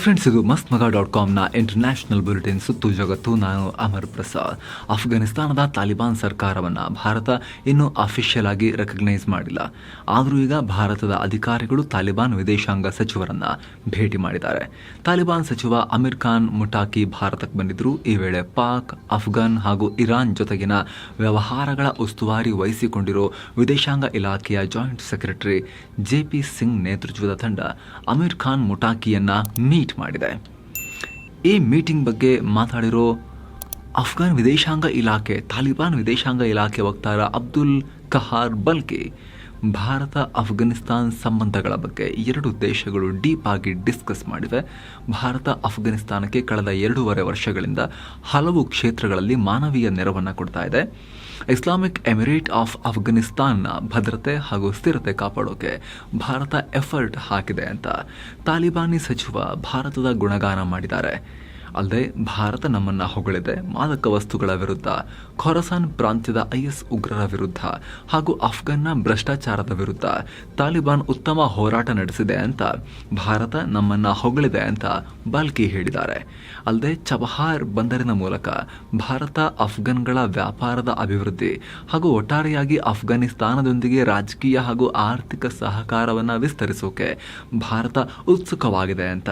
Friends ಇದು ಮಸ್ತ್ ಮಗ ಡಾಟ್ ಕಾಮ್ನ ಇಂಟರ್ನ್ಯಾಷನಲ್ ಬುಲೆಟಿನ್ ಸುತ್ತು ಜಗತ್ತು. ನಾನು ಅಮರ್ ಪ್ರಸಾದ್. ಅಫ್ಘಾನಿಸ್ತಾನದ ತಾಲಿಬಾನ್ ಸರ್ಕಾರವನ್ನು ಭಾರತ ಇನ್ನೂ ಅಫಿಷಿಯಲ್ ಆಗಿ ರೆಕಗ್ನೈಸ್ ಮಾಡಿಲ್ಲ. ಆದರೂ ಈಗ ಭಾರತದ ಅಧಿಕಾರಿಗಳು ತಾಲಿಬಾನ್ ವಿದೇಶಾಂಗ ಸಚಿವರನ್ನ ಭೇಟಿ ಮಾಡಿದ್ದಾರೆ. ತಾಲಿಬಾನ್ ಸಚಿವ ಅಮೀರ್ ಖಾನ್ ಮುಟಾಕಿ ಭಾರತಕ್ಕೆ ಬಂದಿದ್ರು. ಈ ವೇಳೆ ಪಾಕ್ ಅಫ್ಘಾನ್ ಹಾಗೂ ಇರಾನ್ ಜೊತೆಗಿನ ವ್ಯವಹಾರಗಳ ಉಸ್ತುವಾರಿ ವಹಿಸಿಕೊಂಡಿರೋ ವಿದೇಶಾಂಗ ಇಲಾಖೆಯ joint secretary J P Singh ನೇತೃತ್ವದ ತಂಡ ಅಮೀರ್ ಖಾನ್ ಮುಟಾಕಿಯನ್ನ ಮೀಟ್ ಮಾಡಿದೆ. ಈ ಮೀಟಿಂಗ್ ಬಗ್ಗೆ ಮಾತಾಡಿರೋ ಅಫ್ಘಾನ್ ವಿದೇಶಾಂಗ ಇಲಾಖೆ, ತಾಲಿಬಾನ್ ವಿದೇಶಾಂಗ ಇಲಾಖೆ ವಕ್ತಾರ ಅಬ್ದುಲ್ ಕಹಾರ್ ಬಲ್ಕಿ, ಭಾರತ, ಅಫ್ಘಾನಿಸ್ತಾನ್ ಸಂಬಂಧಗಳ ಬಗ್ಗೆ ಎರಡು ದೇಶಗಳು ಡೀಪ್ ಆಗಿ ಡಿಸ್ಕಸ್ ಮಾಡಿವೆ. ಭಾರತ, ಅಫ್ಘಾನಿಸ್ತಾನಕ್ಕೆ ಕಳೆದ ಎರಡೂವರೆ ವರ್ಷಗಳಿಂದ ಹಲವು ಕ್ಷೇತ್ರಗಳಲ್ಲಿ ಮಾನವೀಯ ನೆರವನ್ನು ಕೊಡ್ತಾ ಇದೆ. ಇಸ್ಲಾಮಿಕ್ ಎಮಿರೇಟ್ ಆಫ್ ಅಫ್ಘಾನಿಸ್ತಾನ್ನ ಭದ್ರತೆ ಹಾಗೂ ಸ್ಥಿರತೆ ಕಾಪಾಡೋಕೆ ಭಾರತ ಎಫರ್ಟ್ ಹಾಕಿದೆ ಅಂತ ತಾಲಿಬಾನಿ ಸಚಿವ ಭಾರತದ ಗುಣಗಾನ ಮಾಡಿದ್ದಾರೆ. ಅಲ್ಲದೆ ಭಾರತ ನಮ್ಮನ್ನ ಹೊಗಳಿದೆ. ಮಾದಕ ವಸ್ತುಗಳ ವಿರುದ್ಧ, ಖೊರಸಾನ್ ಪ್ರಾಂತ್ಯದ ಐಎಸ್ ಉಗ್ರರ ವಿರುದ್ಧ ಹಾಗೂ ಅಫ್ಘಾನ್ನ ಭ್ರಷ್ಟಾಚಾರದ ವಿರುದ್ಧ ತಾಲಿಬಾನ್ ಉತ್ತಮ ಹೋರಾಟ ನಡೆಸಿದೆ ಅಂತ ಭಾರತ ನಮ್ಮನ್ನ ಹೊಗಳಿದೆ ಅಂತ ಬಾಲ್ಕಿ ಹೇಳಿದ್ದಾರೆ. ಅಲ್ಲದೆ ಚಬಹಾರ್ ಬಂದರಿನ ಮೂಲಕ ಭಾರತ ಅಫ್ಘಾನ್ಗಳ ವ್ಯಾಪಾರದ ಅಭಿವೃದ್ಧಿ ಹಾಗೂ ಒಟ್ಟಾರೆಯಾಗಿ ಅಫ್ಘಾನಿಸ್ತಾನದೊಂದಿಗೆ ರಾಜಕೀಯ ಹಾಗೂ ಆರ್ಥಿಕ ಸಹಕಾರವನ್ನು ವಿಸ್ತರಿಸೋಕೆ ಭಾರತ ಉತ್ಸುಕವಾಗಿದೆ ಅಂತ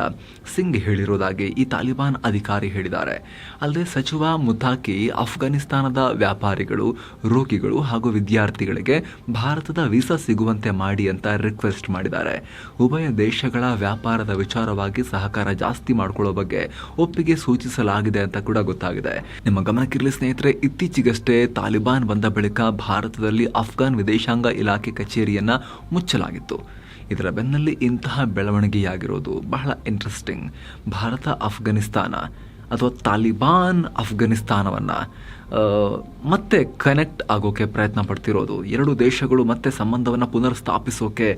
ಸಿಂಗ್ ಹೇಳಿರುವುದಾಗಿ ಈ ತಾಲಿಬಾನ್ ಅಧಿಕಾರಿ ಹೇಳಿದ್ದಾರೆ. ಅಲ್ಲದೆ ಸಚಿವ ಮುತಾಕಿ ಅಫ್ಘಾನಿಸ್ತಾನದ ವ್ಯಾಪಾರಿಗಳು, ರೋಗಿಗಳು ಹಾಗೂ ವಿದ್ಯಾರ್ಥಿಗಳಿಗೆ ಭಾರತದ ವೀಸಾ ಸಿಗುವಂತೆ ಮಾಡಿ ಅಂತ ರಿಕ್ವೆಸ್ಟ್ ಮಾಡಿದ್ದಾರೆ. ಉಭಯ ದೇಶಗಳ ವ್ಯಾಪಾರದ ವಿಚಾರವಾಗಿ ಸಹಕಾರ ಜಾಸ್ತಿ ಮಾಡಿಕೊಳ್ಳೋ ಬಗ್ಗೆ ಒಪ್ಪಿಗೆ ಸೂಚಿಸಲಾಗಿದೆ ಅಂತ ಕೂಡ ಗೊತ್ತಾಗಿದೆ. ನಿಮ್ಮ ಗಮನಕ್ಕಿರಲಿ ಸ್ನೇಹಿತರೆ, ಇತ್ತೀಚೆಗಷ್ಟೇ ತಾಲಿಬಾನ್ ಬಂದ ಬಳಿಕ ಭಾರತದಲ್ಲಿ ಅಫ್ಘಾನ್ ವಿದೇಶಾಂಗ ಇಲಾಖೆ ಕಚೇರಿಯನ್ನ ಮುಚ್ಚಲಾಗಿತ್ತು. ಇದರ ಬೆನ್ನಲ್ಲಿ ಇಂತಹ ಬೆಳವಣಿಗೆಯಾಗಿರೋದು ಬಹಳ ಇಂಟ್ರೆಸ್ಟಿಂಗ್ ಭಾರತ, ಅಫ್ಘಾನಿಸ್ತಾನ ಅಥವಾ ತಾಲಿಬಾನ್ ಅಫ್ಘಾನಿಸ್ತಾನವನ್ನು ಮತ್ತೆ ಕನೆಕ್ಟ್ ಆಗೋಕೆ ಪ್ರಯತ್ನ ಪಡ್ತಿರೋದು. ಎರಡು ದೇಶಗಳು ಮತ್ತೆ ಸಂಬಂಧವನ್ನು ಪುನರ್ ಸ್ಥಾಪಿಸೋಕೆ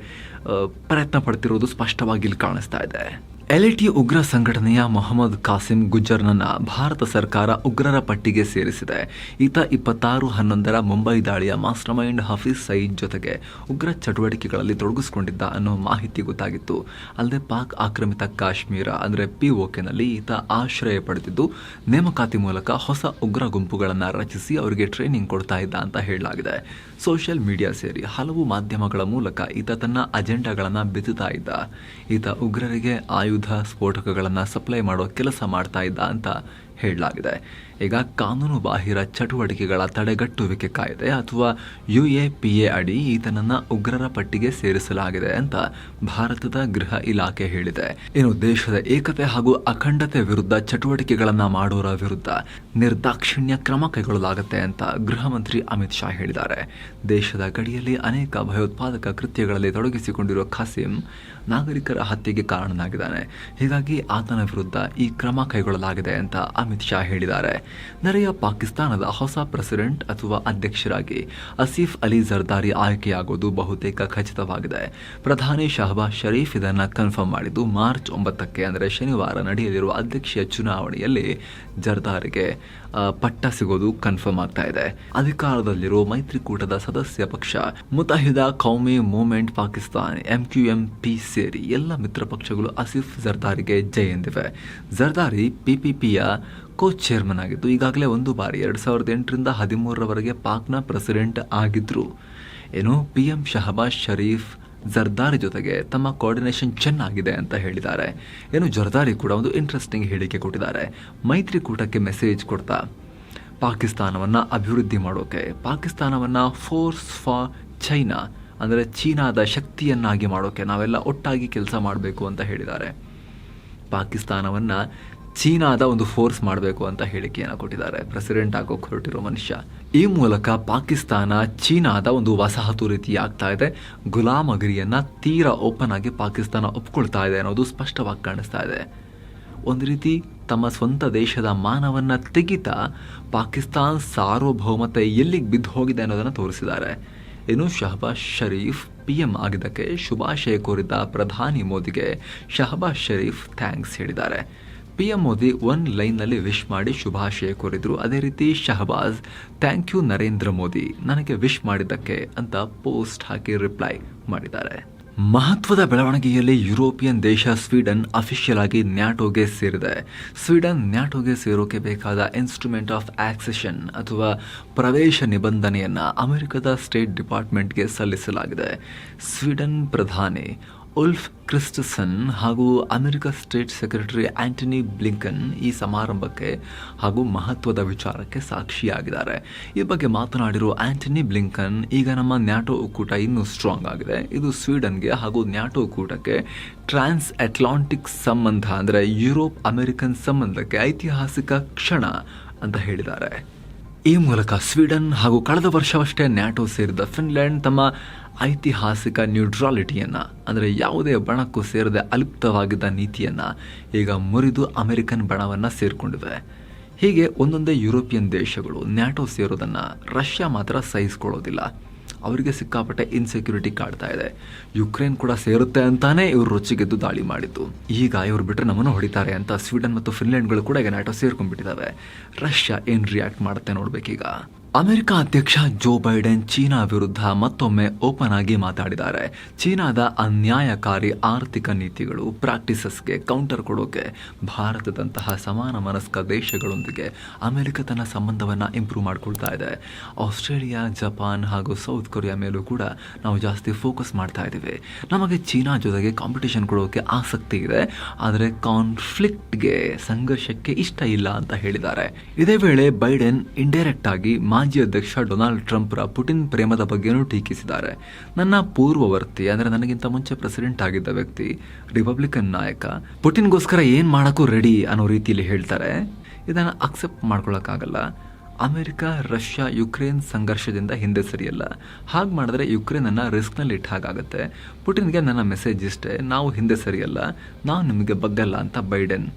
ಪ್ರಯತ್ನ ಪಡ್ತಿರೋದು ಸ್ಪಷ್ಟವಾಗಿ ಇಲ್ಲಿ ಕಾಣಿಸ್ತಾ ಇದೆ. ಎಲ್ಇಟಿ ಉಗ್ರ ಸಂಘಟನೆಯ ಮೊಹಮ್ಮದ್ ಕಾಸಿಂ ಗುಜ್ಜರ್ನನ್ನ ಭಾರತ ಸರ್ಕಾರ ಉಗ್ರರ ಪಟ್ಟಿಗೆ ಸೇರಿಸಿದೆ. ಈತ ಇಪ್ಪತ್ತಾರು ಹನ್ನೊಂದರ ಮುಂಬೈ ದಾಳಿಯ ಮಾಸ್ಟರ್ ಮೈಂಡ್ ಹಫೀಸ್ ಸಯೀದ್ ಜೊತೆಗೆ ಉಗ್ರ ಚಟುವಟಿಕೆಗಳಲ್ಲಿ ತೊಡಗಿಸಿಕೊಂಡಿದ್ದ ಅನ್ನೋ ಮಾಹಿತಿ ಗೊತ್ತಾಗಿತ್ತು. ಅಲ್ಲದೆ ಪಾಕ್ ಆಕ್ರಮಿತ ಕಾಶ್ಮೀರ, ಅಂದರೆ ಪಿಒಕೆನಲ್ಲಿ ಈತ ಆಶ್ರಯ ಪಡೆದಿದ್ದು, ನೇಮಕಾತಿ ಮೂಲಕ ಹೊಸ ಉಗ್ರ ಗುಂಪುಗಳನ್ನು ರಚಿಸಿ ಅವರಿಗೆ ಟ್ರೈನಿಂಗ್ ಕೊಡ್ತಾ ಇದ್ದ ಅಂತ ಹೇಳಲಾಗಿದೆ. ಸೋಷಿಯಲ್ ಮೀಡಿಯಾ ಸೇರಿ ಹಲವು ಮಾಧ್ಯಮಗಳ ಮೂಲಕ ಈತ ತನ್ನ ಅಜೆಂಡಾಗಳನ್ನು ಬಿತ್ತುತ್ತಾ ಇದ್ದ. ಈತ ಉಗ್ರರಿಗೆ ಆಯುಧ ಸ್ಫೋಟಕಗಳನ್ನು ಸಪ್ಲೈ ಮಾಡೋ ಕೆಲಸ ಮಾಡ್ತಾ ಇದ್ದ ಅಂತ ಹೇಳಲಾಗಿದೆ. ಈಗ ಕಾನೂನು ಬಾಹಿರ ಚಟುವಟಿಕೆಗಳ ತಡೆಗಟ್ಟುವಿಕೆ ಕಾಯ್ದೆ ಅಥವಾ ಯು ಎ ಪಿ ಎ ಅಡಿ ಈತನನ್ನು ಉಗ್ರರ ಪಟ್ಟಿಗೆ ಸೇರಿಸಲಾಗಿದೆ ಅಂತ ಭಾರತದ ಗೃಹ ಇಲಾಖೆ ಹೇಳಿದೆ. ಇನ್ನು ದೇಶದ ಏಕತೆ ಹಾಗೂ ಅಖಂಡತೆ ವಿರುದ್ಧ ಚಟುವಟಿಕೆಗಳನ್ನು ಮಾಡೋರ ವಿರುದ್ಧ ನಿರ್ದಾಕ್ಷಿಣ್ಯ ಕ್ರಮ ಕೈಗೊಳ್ಳಲಾಗುತ್ತೆ ಅಂತ ಗೃಹ ಮಂತ್ರಿ ಅಮಿತ್ ಶಾ ಹೇಳಿದ್ದಾರೆ. ದೇಶದ ಗಡಿಯಲ್ಲಿ ಅನೇಕ ಭಯೋತ್ಪಾದಕ ಕೃತ್ಯಗಳಲ್ಲಿ ತೊಡಗಿಸಿಕೊಂಡಿರುವ ಖಾಸಿಂ ನಾಗರಿಕರ ಹತ್ಯೆಗೆ ಕಾರಣನಾಗಿದ್ದಾನೆ. ಹೀಗಾಗಿ ಆತನ ವಿರುದ್ಧ ಈ ಕ್ರಮ ಕೈಗೊಳ್ಳಲಾಗಿದೆ ಅಂತ ಅಮಿತ್ ಶಾ ಹೇಳಿದ್ದಾರೆ. ನೆರೆಯ ಪಾಕಿಸ್ತಾನದ ಹೊಸ ಪ್ರೆಸಿಡೆಂಟ್ ಅಥವಾ ಅಧ್ಯಕ್ಷರಾಗಿ ಅಸೀಫ್ ಅಲಿ ಜರ್ದಾರಿ ಆಯ್ಕೆಯಾಗೋದು ಬಹುತೇಕ ಖಚಿತವಾಗಿದೆ. ಪ್ರಧಾನಿ ಶಹಬಾಜ್ ಶರೀಫ್ ಇದನ್ನು ಕನ್ಫರ್ಮ್ ಮಾಡಿದ್ದು ಮಾರ್ಚ್ ಒಂಬತ್ತಕ್ಕೆ, ಅಂದರೆ ಶನಿವಾರ ನಡೆಯಲಿರುವ ಅಧ್ಯಕ್ಷೀಯ ಚುನಾವಣೆಯಲ್ಲಿ ಜರ್ದಾರಿಗೆ. ಪಟ್ಟ ಸಿಗೋದು ಕನ್ಫರ್ಮ್ ಆಗ್ತಾ ಇದೆ. ಅಧಿಕಾರದಲ್ಲಿರೋ ಮೈತ್ರಿಕೂಟದ ಸದಸ್ಯ ಪಕ್ಷ, Muttahida Qaumi Movement Pakistan M Q M P ಸೇರಿ ಎಲ್ಲ ಮಿತ್ರ ಪಕ್ಷಗಳು ಆಸಿಫ್ ಜರ್ದಾರಿಗೆ ಜೈ ಎಂದಿವೆ. ಜರ್ದಾರಿ ಪಿಪಿಪಿಯ ಕೋ ಚೇರ್ಮನ್ ಆಗಿದ್ದು, ಈಗಾಗಲೇ ಒಂದು ಬಾರಿ ಎರಡು ಸಾವಿರದ ಎಂಟರಿಂದ ಹದಿಮೂರರವರೆಗೆ ಪಾಕ್ನ ಪ್ರೆಸಿಡೆಂಟ್ ಆಗಿದ್ರು. ಏನು ಪಿ ಎಂ ಶಹಬಾಜ್ ಶರೀಫ್ ಜರ್ದಾರಿ ಜೊತೆಗೆ ತಮ್ಮ ಕೋಆರ್ಡಿನೇಷನ್ ಚೆನ್ನಾಗಿದೆ ಅಂತ ಹೇಳಿದ್ದಾರೆ. ಏನು, ಜರ್ದಾರಿ ಕೂಡ ಒಂದು ಇಂಟ್ರೆಸ್ಟಿಂಗ್ ಹೇಳಿಕೆ ಕೊಟ್ಟಿದ್ದಾರೆ. ಮೈತ್ರಿಕೂಟಕ್ಕೆ ಮೆಸೇಜ್ ಕೊಡ್ತಾ, ಪಾಕಿಸ್ತಾನವನ್ನು ಅಭಿವೃದ್ಧಿ ಮಾಡೋಕೆ. ಪಾಕಿಸ್ತಾನವನ್ನು ಫೋರ್ಸ್ ಫಾರ್ ಚೈನಾ ಅಂದರೆ ಚೀನಾದ ಶಕ್ತಿಯನ್ನಾಗಿ ಮಾಡೋಕೆ ನಾವೆಲ್ಲ ಒಟ್ಟಾಗಿ ಕೆಲಸ ಮಾಡಬೇಕು ಅಂತ ಹೇಳಿದ್ದಾರೆ. ಪಾಕಿಸ್ತಾನವನ್ನು ಚೀನಾದ ಒಂದು ಫೋರ್ಸ್ ಮಾಡಬೇಕು ಅಂತ ಹೇಳಿಕೆಯನ್ನು ಕೊಟ್ಟಿದ್ದಾರೆ. ಪ್ರೆಸಿಡೆಂಟ್ ಆಗೋಕೆ ಹೊರಟಿರೋ ಮನುಷ್ಯ. ಈ ಮೂಲಕ ಪಾಕಿಸ್ತಾನ ಚೀನಾದ ಒಂದು ವಸಾಹತು ರೀತಿ ಆಗ್ತಾ ಇದೆ. ಗುಲಾಮಗಿರಿಯನ್ನು ತೀರಾ ಓಪನ್ ಆಗಿ ಪಾಕಿಸ್ತಾನ ಒಪ್ಕೊಳ್ತಾ ಇದೆ ಅನ್ನೋದು ಸ್ಪಷ್ಟವಾಗಿ ಕಾಣಿಸ್ತಾ ಇದೆ. ಒಂದು ರೀತಿ ತಮ್ಮ ಸ್ವಂತ ದೇಶದ ಮಾನವನ್ನು ತೆಗಿತಾ ಪಾಕಿಸ್ತಾನ್ ಸಾರ್ವಭೌಮತೆ ಎಲ್ಲಿಗೆ ಬಿದ್ದು ಹೋಗಿದೆ ಅನ್ನೋದನ್ನು ತೋರಿಸಿದ್ದಾರೆ. ಇನ್ನು ಶಹಬಾಜ್ ಶರೀಫ್ ಪಿ ಎಂ ಆಗಿದ್ದಕ್ಕೆ ಶುಭಾಶಯ ಕೋರಿದ್ದ ಪ್ರಧಾನಿ ಮೋದಿಗೆ ಶಹಬಾಜ್ ಶರೀಫ್ ಥ್ಯಾಂಕ್ಸ್ ಹೇಳಿದ್ದಾರೆ. ಪಿ ಎಂ ಮೋದಿ ಒನ್ ಲೈನ್ನಲ್ಲಿ ವಿಶ್ ಮಾಡಿ ಶುಭಾಶಯ ಕೋರಿದರು. ಅದೇ ರೀತಿ ಶಹಬಾಜ್, ಥ್ಯಾಂಕ್ ಯು ನರೇಂದ್ರ ಮೋದಿ, ನನಗೆ ವಿಶ್ ಮಾಡಿದ್ದಕ್ಕೆ ಅಂತ ಪೋಸ್ಟ್ ಹಾಕಿ ರಿಪ್ಲೈ ಮಾಡಿದ್ದಾರೆ. ಮಹತ್ವದ ಬೆಳವಣಿಗೆಯಲ್ಲಿ ಯುರೋಪಿಯನ್ ದೇಶ ಸ್ವೀಡನ್ ಅಫಿಷಿಯಲ್ ಆಗಿ ನ್ಯಾಟೋಗೆ ಸೇರಿದೆ. ಸ್ವೀಡನ್ ನ್ಯಾಟೋಗೆ ಸೇರೋಕೆ ಬೇಕಾದ ಇನ್ಸ್ಟ್ರೂಮೆಂಟ್ ಆಫ್ ಆಕ್ಸೆಷನ್ ಅಥವಾ ಪ್ರವೇಶ ನಿಬಂಧನೆಯನ್ನು ಅಮೆರಿಕದ ಸ್ಟೇಟ್ ಡಿಪಾರ್ಟ್ಮೆಂಟ್ಗೆ ಸಲ್ಲಿಸಲಾಗಿದೆ. ಸ್ವೀಡನ್ ಪ್ರಧಾನಿ ಉಲ್ಫ್ ಕ್ರಿಸ್ಟಸನ್ ಹಾಗೂ America state secretary Antony Blinken ಈ ಸಮಾರಂಭಕ್ಕೆ ಹಾಗೂ ಮಹತ್ವದ ವಿಚಾರಕ್ಕೆ ಸಾಕ್ಷಿಯಾಗಿದ್ದಾರೆ. ಈ ಬಗ್ಗೆ ಮಾತನಾಡಿರುವ ಆಂಟನಿ ಬ್ಲಿಂಕನ್, ಈಗ ನಮ್ಮ ನ್ಯಾಟೋ ಒಕ್ಕೂಟ ಇನ್ನೂ ಸ್ಟ್ರಾಂಗ್ ಆಗಿದೆ. ಇದು ಸ್ವೀಡನ್ಗೆ ಹಾಗೂ ನ್ಯಾಟೋ ಒಕ್ಕೂಟಕ್ಕೆ ಟ್ರಾನ್ಸ್ ಅಟ್ಲಾಂಟಿಕ್ ಸಂಬಂಧ, ಅಂದರೆ ಯುರೋಪ್ ಅಮೆರಿಕನ್ ಸಂಬಂಧಕ್ಕೆ ಐತಿಹಾಸಿಕ ಕ್ಷಣ ಅಂತ ಹೇಳಿದ್ದಾರೆ. ಈ ಮೂಲಕ ಸ್ವೀಡನ್ ಹಾಗೂ ಕಳೆದ ವರ್ಷವಷ್ಟೇ ನ್ಯಾಟೋ ಸೇರಿದ ಫಿನ್ಲ್ಯಾಂಡ್ ತಮ್ಮ ಐತಿಹಾಸಿಕ ನ್ಯೂಟ್ರಾಲಿಟಿಯನ್ನು, ಅಂದರೆ ಯಾವುದೇ ಬಣಕ್ಕೂ ಸೇರದೆ ಅಲಿಪ್ತವಾಗಿದ್ದ ನೀತಿಯನ್ನು ಈಗ ಮುರಿದು ಅಮೆರಿಕನ್ ಬಣವನ್ನು ಸೇರಿಕೊಂಡಿವೆ. ಹೀಗೆ ಒಂದೊಂದೇ ಯುರೋಪಿಯನ್ ದೇಶಗಳು ನ್ಯಾಟೋ ಸೇರೋದನ್ನು ರಷ್ಯಾ ಮಾತ್ರ ಸಹಿಸ್ಕೊಳ್ಳೋದಿಲ್ಲ. ಅವರಿಗೆ ಸಿಕ್ಕಾಪಟ್ಟೆ ಇನ್ಸೆಕ್ಯೂರಿಟಿ ಕಾಡ್ತಾ ಇದೆ. ಯುಕ್ರೇನ್ ಕೂಡ ಸೇರುತ್ತೆ ಅಂತಾನೆ ಇವರು ರೊಚ್ಚಿಗೆದ್ದು ದಾಳಿ ಮಾಡಿದ್ದು. ಈಗ ಇವರು ಬಿಟ್ಟರೆ ನಮ್ಮನ್ನು ಹೊಡಿತಾರೆ ಅಂತ ಸ್ವೀಡನ್ ಮತ್ತು ಫಿನ್ಲೆಂಡ್ಗಳು ಕೂಡ ಈಗ ನ್ಯಾಟೋ ಸೇರ್ಕೊಂಡ್ಬಿಟ್ಟಿದ್ದಾವೆ ರಷ್ಯಾ ಏನು ರಿಯಾಕ್ಟ್ ಮಾಡುತ್ತೆ ನೋಡ್ಬೇಕೀಗ. ಅಮೆರಿಕ ಅಧ್ಯಕ್ಷ ಜೋ ಬೈಡೆನ್ ಚೀನಾ ವಿರುದ್ಧ ಮತ್ತೊಮ್ಮೆ ಓಪನ್ ಆಗಿ ಮಾತಾಡಿದ್ದಾರೆ. ಚೀನಾದ ಅನ್ಯಾಯಕಾರಿ ಆರ್ಥಿಕ ನೀತಿಗಳು ಪ್ರಾಕ್ಟೀಸಸ್ಗೆ ಕೌಂಟರ್ ಕೊಡೋಕೆ ಭಾರತದಂತಹ ಸಮಾನ ಮನಸ್ಕ ದೇಶಗಳೊಂದಿಗೆ ಅಮೆರಿಕ ತನ್ನ ಸಂಬಂಧವನ್ನು ಇಂಪ್ರೂವ್ ಮಾಡ್ಕೊಳ್ತಾ ಇದೆ. ಆಸ್ಟ್ರೇಲಿಯಾ, ಜಪಾನ್ ಹಾಗೂ ಸೌತ್ ಕೊರಿಯಾ ಮೇಲೂ ಕೂಡ ನಾವು ಜಾಸ್ತಿ ಫೋಕಸ್ ಮಾಡ್ತಾ ಇದ್ದೀವಿ. ನಮಗೆ ಚೀನಾ ಜೊತೆಗೆ ಕಾಂಪಿಟೇಷನ್ ಕೊಡೋಕೆ ಆಸಕ್ತಿ ಇದೆ. ಆದರೆ ಕಾನ್ಫ್ಲಿಕ್ಟ್ಗೆ ಸಂಘರ್ಷಕ್ಕೆ ಇಷ್ಟ ಇಲ್ಲ ಅಂತ ಹೇಳಿದ್ದಾರೆ. ಇದೇ ವೇಳೆ ಬೈಡೆನ್ ಇಂಡೈರೆಕ್ಟ್ ಆಗಿ ಮಾಜಿ ಅಧ್ಯಕ್ಷ ಡೊನಾಲ್ಡ್ ಟ್ರಂಪ್ರ ಪುಟಿನ್ ಪ್ರೇಮದ ಬಗ್ಗೆನೂ ಟೀಕಿಸಿದ್ದಾರೆ. ನನ್ನ ಪೂರ್ವವರ್ತಿ, ಅಂದರೆ ನನಗಿಂತ ಮುಂಚೆ ಪ್ರೆಸಿಡೆಂಟ್ ಆಗಿದ್ದ ವ್ಯಕ್ತಿ, ರಿಪಬ್ಲಿಕನ್ ನಾಯಕ, ಪುಟಿನ್ಗೋಸ್ಕರ ಏನು ಮಾಡೋಕ್ಕೂ ರೆಡಿ ಅನ್ನೋ ರೀತಿಯಲ್ಲಿ ಹೇಳ್ತಾರೆ. ಇದನ್ನು ಅಕ್ಸೆಪ್ಟ್ ಮಾಡ್ಕೊಳ್ಳೋಕ್ಕಾಗಲ್ಲ ಅಮೆರಿಕ, ರಷ್ಯಾ, ಯುಕ್ರೇನ್ ಸಂಘರ್ಷದಿಂದ ಹಿಂದೆ ಸರಿಯಲ್ಲ. ಹಾಗೆ ಮಾಡಿದ್ರೆ ಯುಕ್ರೇನನ್ನು ರಿಸ್ಕ್ನಲ್ಲಿ ಇಟ್ಟ ಹಾಗಾಗುತ್ತೆ. ಪುಟಿನ್ಗೆ ನನ್ನ ಮೆಸೇಜ್ ಇಷ್ಟೇ, ನಾವು ಹಿಂದೆ ಸರಿಯಲ್ಲ. ನಾವು ನಿಮಗೆ ಬಗ್ಗಲ್ಲ ಅಂತ ಬೈಡೆನ್.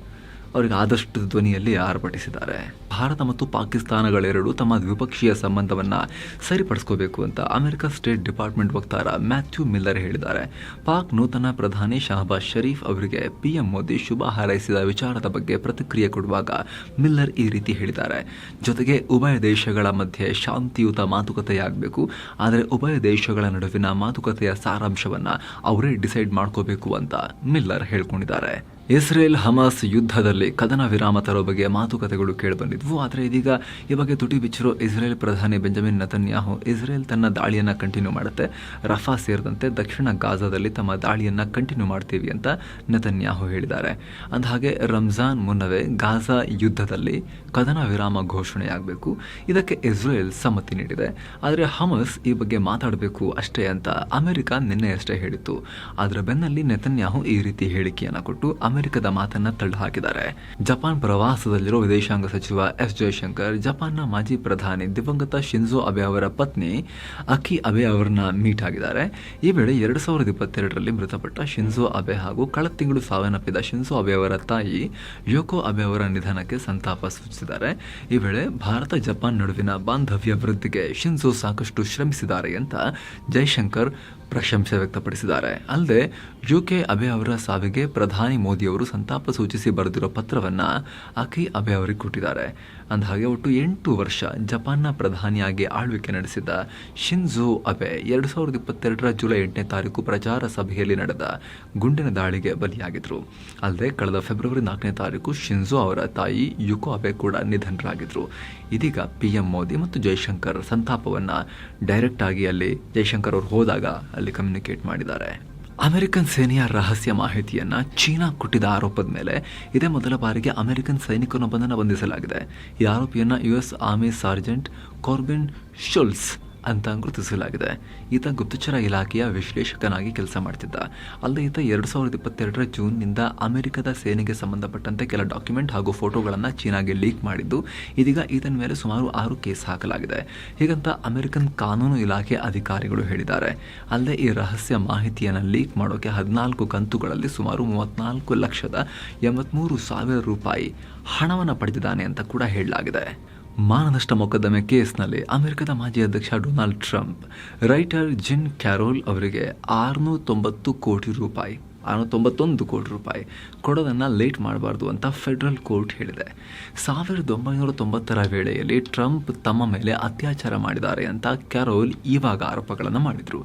ಅವರಿಗೆ ಆದಷ್ಟು ಧ್ವನಿಯಲ್ಲಿ ಆರ್ಭಟಿಸಿದ್ದಾರೆ. ಭಾರತ ಮತ್ತು ಪಾಕಿಸ್ತಾನಗಳೆರಡು ತಮ್ಮ ದ್ವಿಪಕ್ಷೀಯ ಸಂಬಂಧವನ್ನು ಸರಿಪಡಿಸ್ಕೋಬೇಕು ಅಂತ ಅಮೆರಿಕ ಸ್ಟೇಟ್ ಡಿಪಾರ್ಟ್ಮೆಂಟ್ ವಕ್ತಾರ ಮ್ಯಾಥ್ಯೂ ಮಿಲ್ಲರ್ ಹೇಳಿದ್ದಾರೆ. ಪಾಕ್ ನೂತನ ಪ್ರಧಾನಿ ಶಹಬಾಜ್ ಶರೀಫ್ ಅವರಿಗೆ ಪಿಎಂ ಮೋದಿ ಶುಭ ಹಾರೈಸಿದ ವಿಚಾರದ ಬಗ್ಗೆ ಪ್ರತಿಕ್ರಿಯೆ ಕೊಡುವಾಗ ಮಿಲ್ಲರ್ ಈ ರೀತಿ ಹೇಳಿದ್ದಾರೆ. ಜೊತೆಗೆ ಉಭಯ ದೇಶಗಳ ಮಧ್ಯೆ ಶಾಂತಿಯುತ ಮಾತುಕತೆಯಾಗಬೇಕು, ಆದರೆ ಉಭಯ ದೇಶಗಳ ನಡುವಿನ ಮಾತುಕತೆಯ ಸಾರಾಂಶವನ್ನು ಅವರೇ ಡಿಸೈಡ್ ಮಾಡ್ಕೋಬೇಕು ಅಂತ ಮಿಲ್ಲರ್ ಹೇಳ್ಕೊಂಡಿದ್ದಾರೆ. ಇಸ್ರೇಲ್ ಹಮಾಸ್ ಯುದ್ಧದಲ್ಲಿ ಕದನ ವಿರಾಮ ತರೋ ಬಗ್ಗೆ ಮಾತುಕತೆಗಳು ಕೇಳಿಬಂದಿದ್ವು. ಆದರೆ ಇದೀಗ ಈ ಬಗ್ಗೆ ತುಟಿ ಬಿಚ್ಚಿರೋ ಇಸ್ರೇಲ್ ಪ್ರಧಾನಿ ಬೆಂಜಮಿನ್ ನತನ್ಯಾಹು ಇಸ್ರೇಲ್ ತನ್ನ ದಾಳಿಯನ್ನು ಕಂಟಿನ್ಯೂ ಮಾಡುತ್ತೆ. ರಫಾ ಸೇರಿದಂತೆ ದಕ್ಷಿಣ ಗಾಜಾದಲ್ಲಿ ತಮ್ಮ ದಾಳಿಯನ್ನು ಕಂಟಿನ್ಯೂ ಮಾಡ್ತೀವಿ ಅಂತ ನತನ್ಯಾಹು ಹೇಳಿದ್ದಾರೆ. ಅಂದಹಾಗೆ ರಂಜಾನ್ ಮುನ್ನವೇ ಗಾಜಾ ಯುದ್ಧದಲ್ಲಿ ಕದನ ವಿರಾಮ ಘೋಷಣೆಯಾಗಬೇಕು. ಇದಕ್ಕೆ ಇಸ್ರೇಲ್ ಸಮ್ಮತಿ ನೀಡಿದೆ. ಆದರೆ ಹಮಸ್ ಈ ಬಗ್ಗೆ ಮಾತಾಡಬೇಕು ಅಷ್ಟೇ ಅಂತ ಅಮೆರಿಕ ನಿನ್ನೆಯಷ್ಟೇ ಹೇಳಿತ್ತು. ಅದರ ಬೆನ್ನಲ್ಲಿ ನೆತನ್ಯಾಹು ಈ ರೀತಿ ಹೇಳಿಕೆಯನ್ನು ಕೊಟ್ಟು ಅಮೆರಿಕದ ಮಾತನ್ನ ತಳ್ಳಿಹಾಕಿದ್ದಾರೆ. ಜಪಾನ್ ಪ್ರವಾಸದಲ್ಲಿರುವ ವಿದೇಶಾಂಗ ಸಚಿವ ಎಸ್ ಜಯಶಂಕರ್ ಜಪಾನ್ನ ಮಾಜಿ ಪ್ರಧಾನಿ ದಿವಂಗತ ಶಿನ್ಝೋ ಅಬೆ ಅವರ ಪತ್ನಿ ಅಕಿ ಅಬೆ ಅವರನ್ನ ಮೀಟ್ ಆಗಿದ್ದಾರೆ. ಈ ವೇಳೆ ಎರಡು ಸಾವಿರದ ಇಪ್ಪತ್ತೆರಡರಲ್ಲಿ ಮೃತಪಟ್ಟ ಶಿನ್ಝೋ ಅಬೆ ಹಾಗೂ ಕಳೆದ ತಿಂಗಳು ಸಾವನ್ನಪ್ಪಿದ ಶಿನ್ಜೋ ಅಬೆ ಅವರ ತಾಯಿ ಯೋಕೋ ಅಬೆ ಅವರ ನಿಧನಕ್ಕೆ ಸಂತಾಪ ಸೂಚಿಸಿದ್ದಾರೆ. ಈ ವೇಳೆ ಭಾರತ ಜಪಾನ್ ನಡುವಿನ ಬಾಂಧವ್ಯ ವೃದ್ಧಿಗೆ ಶಿನ್ಜೋ ಸಾಕಷ್ಟು ಶ್ರಮಿಸಿದ್ದಾರೆ ಅಂತ ಜೈಶಂಕರ್ ಪ್ರಶಂಸೆ ವ್ಯಕ್ತಪಡಿಸಿದ್ದಾರೆ. ಅಲ್ಲದೆ ಯುಕೆ ಅಬೆ ಅವರ ಸಾವಿಗೆ ಪ್ರಧಾನಿ ಮೋದಿಯವರು ಸಂತಾಪ ಸೂಚಿಸಿ ಬರೆದಿರೋ ಪತ್ರವನ್ನು ಅಕಿ ಅಬೆ ಅವರಿಗೆ ಕೊಟ್ಟಿದ್ದಾರೆ. ಅಂದಹಾಗೆ ಒಟ್ಟು ಎಂಟು ವರ್ಷ ಜಪಾನ್ನ ಪ್ರಧಾನಿಯಾಗಿ ಆಳ್ವಿಕೆ ನಡೆಸಿದ ಶಿನ್ಝೋ ಅಬೆ ಎರಡು ಸಾವಿರದ ಇಪ್ಪತ್ತೆರಡರ ಜುಲೈ ಎಂಟನೇ ತಾರೀಕು ಪ್ರಚಾರ ಸಭೆಯಲ್ಲಿ ನಡೆದ ಗುಂಡಿನ ದಾಳಿಗೆ ಬಲಿಯಾಗಿದ್ರು. ಅಲ್ಲದೆ ಕಳೆದ ಫೆಬ್ರವರಿ ನಾಲ್ಕನೇ ತಾರೀಕು ಶಿನ್ಝೋ ಅವರ ತಾಯಿ ಯುಕೋ ಅಬೆ ಕೂಡ ನಿಧನರಾಗಿದ್ರು. ಇದೀಗ ಪಿ ಎಂ ಮೋದಿ ಮತ್ತು ಜೈಶಂಕರ್ ಸಂತಾಪವನ್ನು ಡೈರೆಕ್ಟ್ ಆಗಿ ಅಲ್ಲಿ ಜೈಶಂಕರ್ ಅವರು ಹೋದಾಗ ಅಲ್ಲಿ ಕಮ್ಯುನಿಕೇಟ್ ಮಾಡಿದ್ದಾರೆ. ಅಮೆರಿಕನ್ ಸೇನೆಯ ರಹಸ್ಯ ಮಾಹಿತಿಯನ್ನ ಚೀನಾ ಕೊಟ್ಟಿದ್ದ ಆರೋಪದ ಮೇಲೆ ಇದೇ ಮೊದಲ ಬಾರಿಗೆ ಅಮೆರಿಕನ್ ಸೈನಿಕನೊಬ್ಬನನ್ನು ಬಂಧಿಸಲಾಗಿದೆ. ಈ ಆರೋಪಿಯನ್ನ U S army sergeant Korbein Schultz ಅಂತ ಗುರುತಿಸಲಾಗಿದೆ. ಈತ ಗುಪ್ತಚರ ಇಲಾಖೆಯ ವಿಶ್ಲೇಷಕನಾಗಿ ಕೆಲಸ ಮಾಡ್ತಿದ್ದ. ಅಲ್ಲದೆ ಈತ ಎರಡು ಸಾವಿರದ ಇಪ್ಪತ್ತೆರಡರ ಜೂನ್ನಿಂದ ಅಮೆರಿಕದ ಸೇನೆಗೆ ಸಂಬಂಧಪಟ್ಟಂತೆ ಕೆಲ ಡಾಕ್ಯುಮೆಂಟ್ ಹಾಗೂ ಫೋಟೋಗಳನ್ನು ಚೀನಾಗೆ ಲೀಕ್ ಮಾಡಿದ್ದು, ಇದೀಗ ಈತನ ಮೇಲೆ ಸುಮಾರು ಆರು ಕೇಸ್ ಹಾಕಲಾಗಿದೆ. ಹೀಗಂತ ಅಮೆರಿಕನ್ ಕಾನೂನು ಇಲಾಖೆ ಅಧಿಕಾರಿಗಳು ಹೇಳಿದ್ದಾರೆ. ಅಲ್ಲದೆ ಈ ರಹಸ್ಯ ಮಾಹಿತಿಯನ್ನು ಲೀಕ್ ಮಾಡೋಕೆ ಹದಿನಾಲ್ಕು ಕಂತುಗಳಲ್ಲಿ ಸುಮಾರು ಮೂವತ್ನಾಲ್ಕು ಲಕ್ಷದ ಎಂಬತ್ಮೂರು ಸಾವಿರ ರೂಪಾಯಿ ಹಣವನ್ನು ಪಡೆದಿದ್ದಾನೆ ಅಂತ ಕೂಡ ಹೇಳಲಾಗಿದೆ. ಮಾನನಷ್ಟ ಮೊಕದ್ದಮೆ ಕೇಸ್ನಲ್ಲಿ ಅಮೆರಿಕದ ಮಾಜಿ ಅಧ್ಯಕ್ಷ Donald Trump, writer Jean Carroll ಅವರಿಗೆ ಆರುನೂರ ತೊಂಬತ್ತು ಕೋಟಿ ರೂಪಾಯಿ. ತೊಂಬತ್ತೊಂದು ಕೋಟಿ ರೂಪಾಯಿ ಕೊಡೋದನ್ನು ಲೇಟ್ ಮಾಡಬಾರ್ದು ಅಂತ ಫೆಡರಲ್ ಕೋರ್ಟ್ ಹೇಳಿದೆ. ಸಾವಿರದ ಒಂಬೈನೂರ ತೊಂಬತ್ತರ ವೇಳೆಯಲ್ಲಿ ಟ್ರಂಪ್ ತಮ್ಮ ಮೇಲೆ ಅತ್ಯಾಚಾರ ಮಾಡಿದ್ದಾರೆ ಅಂತ ಕ್ಯಾರೋಲ್ ಇವಾಗ ಆರೋಪಗಳನ್ನು ಮಾಡಿದರು.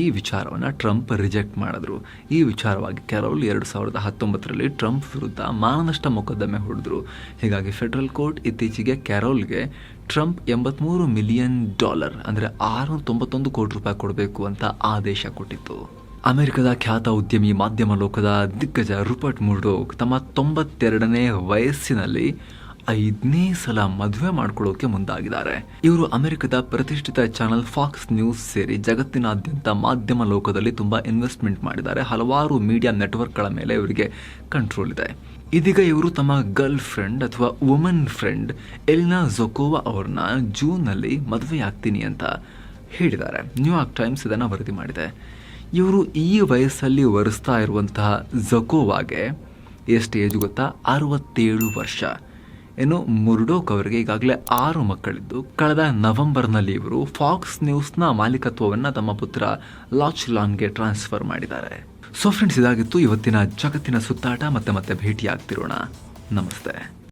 ಈ ವಿಚಾರವನ್ನು ಟ್ರಂಪ್ ರಿಜೆಕ್ಟ್ ಮಾಡಿದ್ರು. ಈ ವಿಚಾರವಾಗಿ ಕ್ಯಾರೋಲ್ ಎರಡು ಸಾವಿರದ ಹತ್ತೊಂಬತ್ತರಲ್ಲಿ ಟ್ರಂಪ್ ವಿರುದ್ಧ ಮಾನನಷ್ಟ ಮೊಕದ್ದಮೆ ಹೊಡೆದ್ರು. ಹೀಗಾಗಿ ಫೆಡರಲ್ ಕೋರ್ಟ್ ಇತ್ತೀಚೆಗೆ ಕ್ಯಾರೋಲ್ಗೆ ಟ್ರಂಪ್ ಎಂಬತ್ಮೂರು ಮಿಲಿಯನ್ ಡಾಲರ್, ಅಂದರೆ ಆರುನೂರ ತೊಂಬತ್ತೊಂದು ಕೋಟಿ ರೂಪಾಯಿ ಕೊಡಬೇಕು ಅಂತ ಆದೇಶ ಕೊಟ್ಟಿತ್ತು. ಅಮೆರಿಕದ ಖ್ಯಾತ ಉದ್ಯಮಿ ಮಾಧ್ಯಮ ಲೋಕದ ದಿಗ್ಗಜ ರೂಪರ್ಟ್ ಮುರ್ಡೋಕ್ ತಮ್ಮ ತೊಂಬತ್ತೆರಡನೇ ವಯಸ್ಸಿನಲ್ಲಿ ಐದನೇ ಸಲ ಮದುವೆ ಮಾಡ್ಕೊಳ್ಳೋಕೆ ಮುಂದಾಗಿದ್ದಾರೆ. ಇವರು ಅಮೆರಿಕದ ಪ್ರತಿಷ್ಠಿತ ಚಾನೆಲ್ ಫಾಕ್ಸ್ ನ್ಯೂಸ್ ಸೇರಿ ಜಗತ್ತಿನಾದ್ಯಂತ ಮಾಧ್ಯಮ ಲೋಕದಲ್ಲಿ ತುಂಬಾ ಇನ್ವೆಸ್ಟ್ಮೆಂಟ್ ಮಾಡಿದ್ದಾರೆ. ಹಲವಾರು ಮೀಡಿಯಾ ನೆಟ್ವರ್ಕ್ಗಳ ಮೇಲೆ ಇವರಿಗೆ ಕಂಟ್ರೋಲ್ ಇದೆ. ಇದೀಗ ಇವರು ತಮ್ಮ ಗರ್ಲ್ ಫ್ರೆಂಡ್ ಅಥವಾ ವುಮನ್ ಫ್ರೆಂಡ್ ಎಲ್ನಾ ಜೊಕೋವಾ ಅವ್ರನ್ನ ಜೂನ್ನಲ್ಲಿ ಮದುವೆ ಆಗ್ತೀನಿ ಅಂತ ಹೇಳಿದ್ದಾರೆ. ನ್ಯೂಯಾರ್ಕ್ ಟೈಮ್ಸ್ ಇದನ್ನು ವರದಿ ಮಾಡಿದೆ. ಇವರು ಈ ವಯಸ್ಸಲ್ಲಿ ವರಿಸ್ತಾ ಇರುವಂತಹ ಜಕೋವಾಗೆ ಎಷ್ಟು ಏಜ್ ಗೊತ್ತಾ? ಅರವತ್ತೇಳು ವರ್ಷ. ಏನು ಮುರ್ಡೋಕ್ ಅವರಿಗೆ ಈಗಾಗಲೇ ಆರು ಮಕ್ಕಳಿದ್ದು. ಕಳೆದ ನವೆಂಬರ್ನಲ್ಲಿ ಇವರು ಫಾಕ್ಸ್ ನ್ಯೂಸ್ನ ಮಾಲೀಕತ್ವವನ್ನು ತಮ್ಮ ಪುತ್ರ ಲಾಚ್ಲಾನ್ಗೆ ಟ್ರಾನ್ಸ್ಫರ್ ಮಾಡಿದ್ದಾರೆ. ಸೊ ಫ್ರೆಂಡ್ಸ್ ಇದಾಗಿತ್ತು ಇವತ್ತಿನ ಜಗತ್ತಿನ ಸುತ್ತಾಟ. ಮತ್ತೆ ಮತ್ತೆ ಭೇಟಿಯಾಗ್ತಿರೋಣ. ನಮಸ್ತೆ.